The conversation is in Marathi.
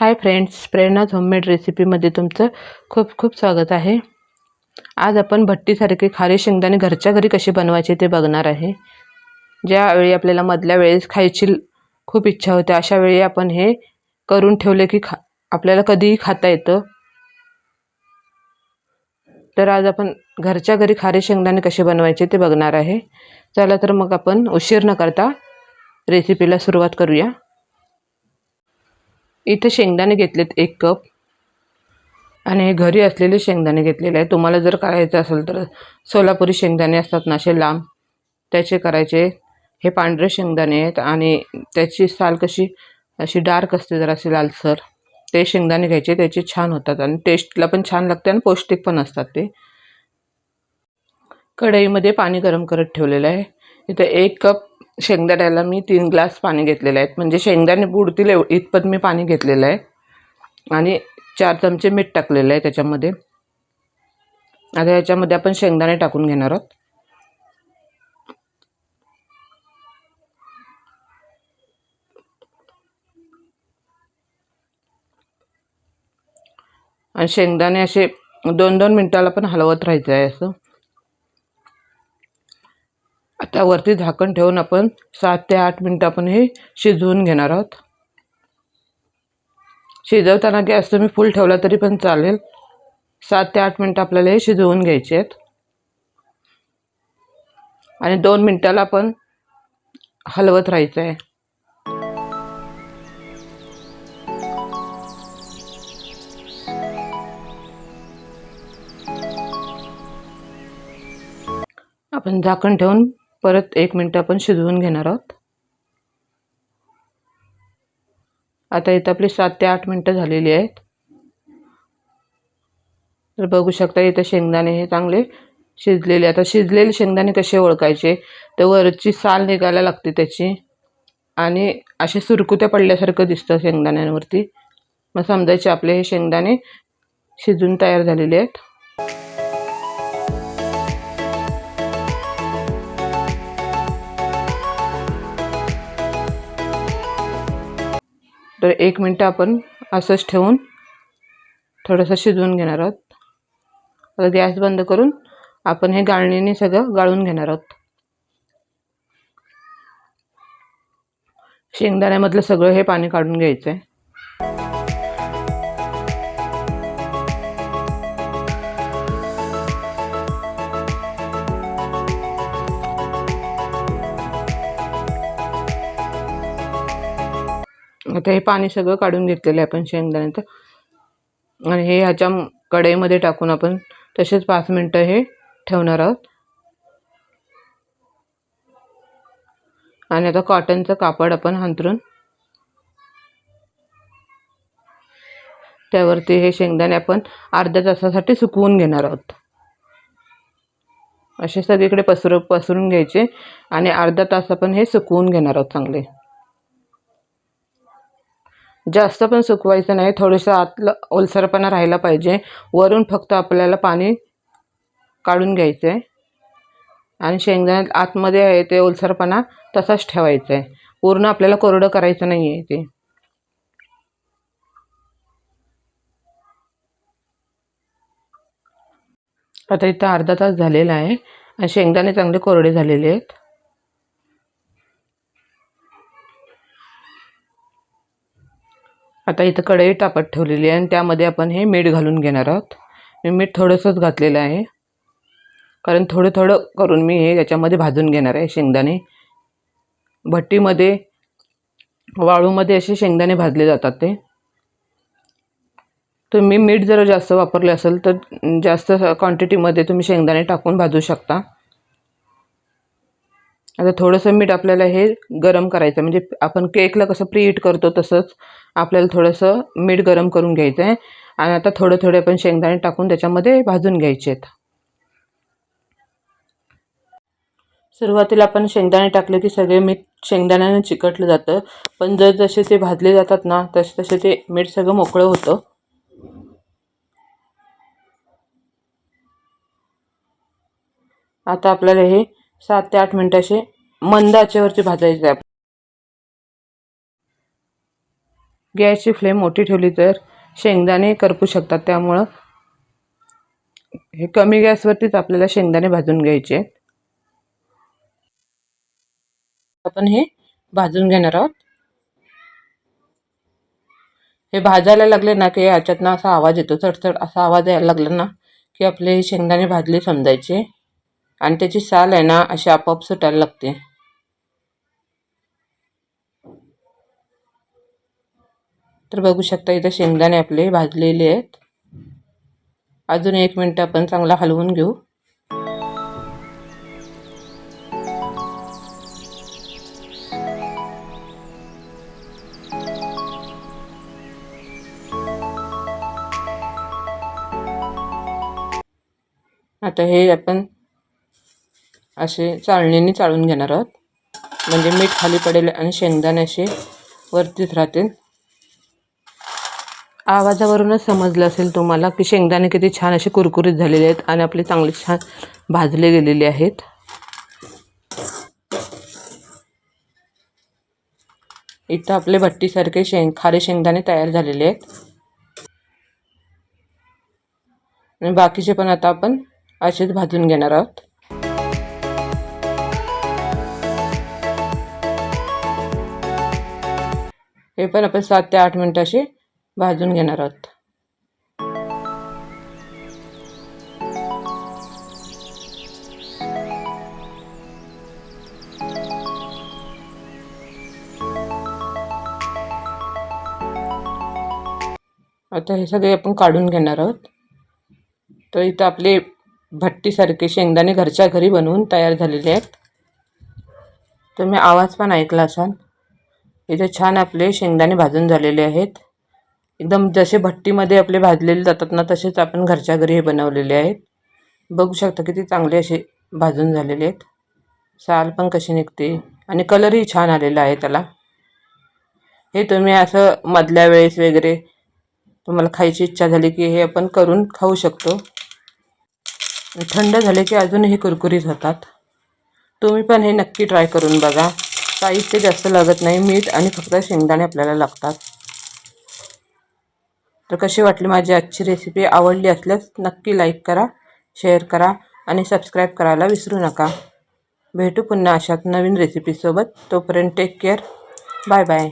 हाय फ्रेंड्स प्रेरणाज होममेड रेसिपीमध्ये तुमचं खूप खूप स्वागत आहे. आज आपण भट्टीसारखे खारे शेंगदाणे घरच्या घरी कसे बनवायचे ते बघणार आहे. ज्यावेळी आपल्याला मधल्या वेळेस खायची खूप इच्छा होते अशा वेळी आपण हे करून ठेवले की खा आपल्याला कधीही खाता येतं. तर आज आपण घरच्या घरी खारे शेंगदाणे कसे बनवायचे ते बघणार आहे. चला तर मग आपण उशीर न करता रेसिपीला सुरुवात करूया. इथे शेंगदाणे घेतलेत एक कप. आणि हे घरी असलेले शेंगदाणे घेतलेले आहे तुम्हाला जर करायचं असेल तर सोलापुरी शेंगदाणे असतात ना असे लांब. त्याचे करायचे. हे पांढरे शेंगदाणे आहेत आणि त्याची साल कशी अशी डार्क असते जराशी लालसर. ते शेंगदाणे घ्यायचे त्याचे छान होतात आणि टेस्टला पण छान लागते आणि पौष्टिक पण असतात ते. कढईमध्ये पाणी गरम करत ठेवलेलं आहे. इथं एक कप शेंगदाण्याला मी तीन ग्लास पाणी घेतलेलं आहे. म्हणजे शेंगदाणे बुडतील एव इतपत मी पाणी घेतलेलं आहे. आणि चार चमचे मीठ टाकलेलं आहे त्याच्यामध्ये. आता याच्यामध्ये आपण शेंगदाणे टाकून घेणार आहोत. आणि शेंगदाणे असे दोन दोन मिनटाला पण हलवत राहायचं आहे असं. आता वरती झाकण ठेवून आपण सात ते आठ मिनटं आपण हे शिजवून घेणार आहोत. शिजवताना गॅस तुम्ही फुल ठेवला तरी पण चालेल. सात ते आठ मिनटं आपल्याला हे शिजवून घ्यायचे आहेत. आणि दोन मिनटाला आपण हलवत राहायचं आहे. आपण झाकण ठेवून परत एक मिनटं आपण शिजवून घेणार आहोत. आता इथं आपली सात ते आठ मिनटं झालेली आहेत. तर बघू शकता इथं शेंगदाणे हे चांगले शिजलेले आता शिजलेले शेंगदाणे कसे ओळखायचे? तर वरची साल निघायला लागते त्याची. आणि असे सुरकुत्या पडल्यासारखं दिसतं शेंगदाण्यांवरती. मग समजायचे आपले हे शेंगदाणे शिजून तयार झालेले आहेत. तर एक मिनटं आपण असंच ठेवून थोडंसं शिजवून घेणार आहोत. आता गॅस बंद करून आपण हे गाळणीने सगळं गाळून घेणार आहोत. शेंगदाण्यामधलं सगळं हे पाणी काढून घ्यायचं आहे आता हे पाणी सगळं काढून घेतलेलं आहे आपण शेंगदाण्याचं. आणि हे ह्याच्या कढईमध्ये टाकून आपण तसेच पाच मिनटं हे ठेवणार आहोत. आणि आता कॉटनचं कापड आपण हांतरून त्यावरती हे शेंगदाणे आपण अर्ध्या तासासाठी सुकवून घेणार आहोत. असे सगळीकडे पसर पसरून घ्यायचे आणि अर्धा तास आपण हे सुकवून घेणार आहोत चांगले. जास्त पण सुकवायचं नाही. थोडंसं आतलं ओलसरपणा राहिला पाहिजे. वरून फक्त आपल्याला पाणी काढून घ्यायचं आहे आणि शेंगदाण्यात आतमध्ये आहे ते ओलसरपणा तसाच ठेवायचा आहे पूर्ण आपल्याला कोरडं करायचं नाही आहे ते. आता इथं अर्धा तास झालेला आहे. आणि शेंगदाणे चांगले कोरडे झालेले आहेत. आता इथं कढई तापत ठेवलेली आहे आणि त्यामध्ये आपण हे मीठ घालून घेणार आहोत. मी मीठ थोडंसंच घातलेलं आहे. कारण थोडं थोडं करून मी हे याच्यामध्ये भाजून घेणार आहे शेंगदाणे. भट्टीमध्ये वाळूमध्ये असे शेंगदाणे भाजले जातात ते. तुम्ही मीठ जर जास्त वापरले असेल तर जास्त क्वांटिटीमध्ये तुम्ही शेंगदाणे टाकून भाजू शकता. आता थोडंसं मीठ आपल्याला हे गरम करायचं म्हणजे आपण केकला कसं प्रीहीट करतो तसंच आपल्याला थोडंसं मीठ गरम करून घ्यायचं आहे आणि आता थोडे थोडे आपण शेंगदाणे टाकून त्याच्यामध्ये भाजून घ्यायचे आहेत. सुरुवातीला आपण शेंगदाणे टाकले की सगळे मीठ शेंगदाण्यानं चिकटलं जातं. पण जर जसे ते भाजले जातात ना तसे तसे ते मीठ सगळं मोकळं होतं. आता आपल्याला हे सात ते आठ मिनटं असे मंद आचेवरती भाजायचे आपण गॅसची फ्लेम मोठी ठेवली तर शेंगदाणे करपू शकतात. त्यामुळं हे कमी गॅसवरतीच आपल्याला शेंगदाणे भाजून घ्यायचे आपण हे भाजून घेणार आहोत. हे भाजायला लागले ना की याच्यातनं असा आवाज येतो चडचड असा आवाज यायला लागला ना की आपले शेंगदाणे भाजले समजायचे. आणि त्याची साल आहे ना अशी आपोआप सुटायला लागते. तर बघू शकता इथं शेंगदाणे आपले भाजलेले आहेत. अजून एक मिनटं आपण चांगला हलवून घेऊ. आता हे आपण असे चाळणीने चाळून घेणार आहोत. म्हणजे मीठ खाली पडेल आणि शेंगदाणे असे वरतीच राहतील. आवाजावरूनच समजलं असेल तुम्हाला की शेंगदाणे किती छान असे कुरकुरीत झालेले आहेत आणि आपले चांगले छान भाजले गेलेले आहेत. इथं आपले भट्टीसारखे शेंग खारे शेंगदाणे तयार झालेले आहेत. आणि बाकीचे पण आता आपण असेच भाजून घेणार आहोत. हे पण आपण सात ते आठ मिनटं असे भाजून घेणार आहोत. आता हे सगळे आपण काढून घेणार आहोत. तर इथं आपले भट्टीसारखे शेंगदाणे घरच्या घरी बनवून तयार झालेले आहेत. तुम्ही आवाज पण ऐकला असाल. इथे छान आपले शेंगदाणे भाजून झालेले आहेत. एकदम जसे भट्टीमध्ये आपले भाजलेले जातात ना तसेच आपण घरच्या घरी हे बनवलेले आहेत. बघू शकता किती चांगले असे भाजून झालेले आहेत. साल पण कशी निघते आणि कलरही छान आलेला आहे त्याला. हे तुम्ही असं मधल्या वेळेस वगैरे तुम्हाला खायची इच्छा झाली की हे आपण करून खाऊ शकतो. थंड झाले की अजूनही कुरकुरीत होतात. तुम्ही पण हे नक्की ट्राय करून बघा. साहित्य जास्त लागत नाही. मीठ आणि फक्त शेंगदाणे आपल्याला लागतात. तर कशी वाटली माझी आजची रेसिपी आवडली असल्यास नक्की लाईक करा शेअर करा आणि सबस्क्राईब करायला विसरू नका. भेटू पुन्हा अशात नवीन रेसिपीसोबत तोपर्यंत टेक केअर बाय बाय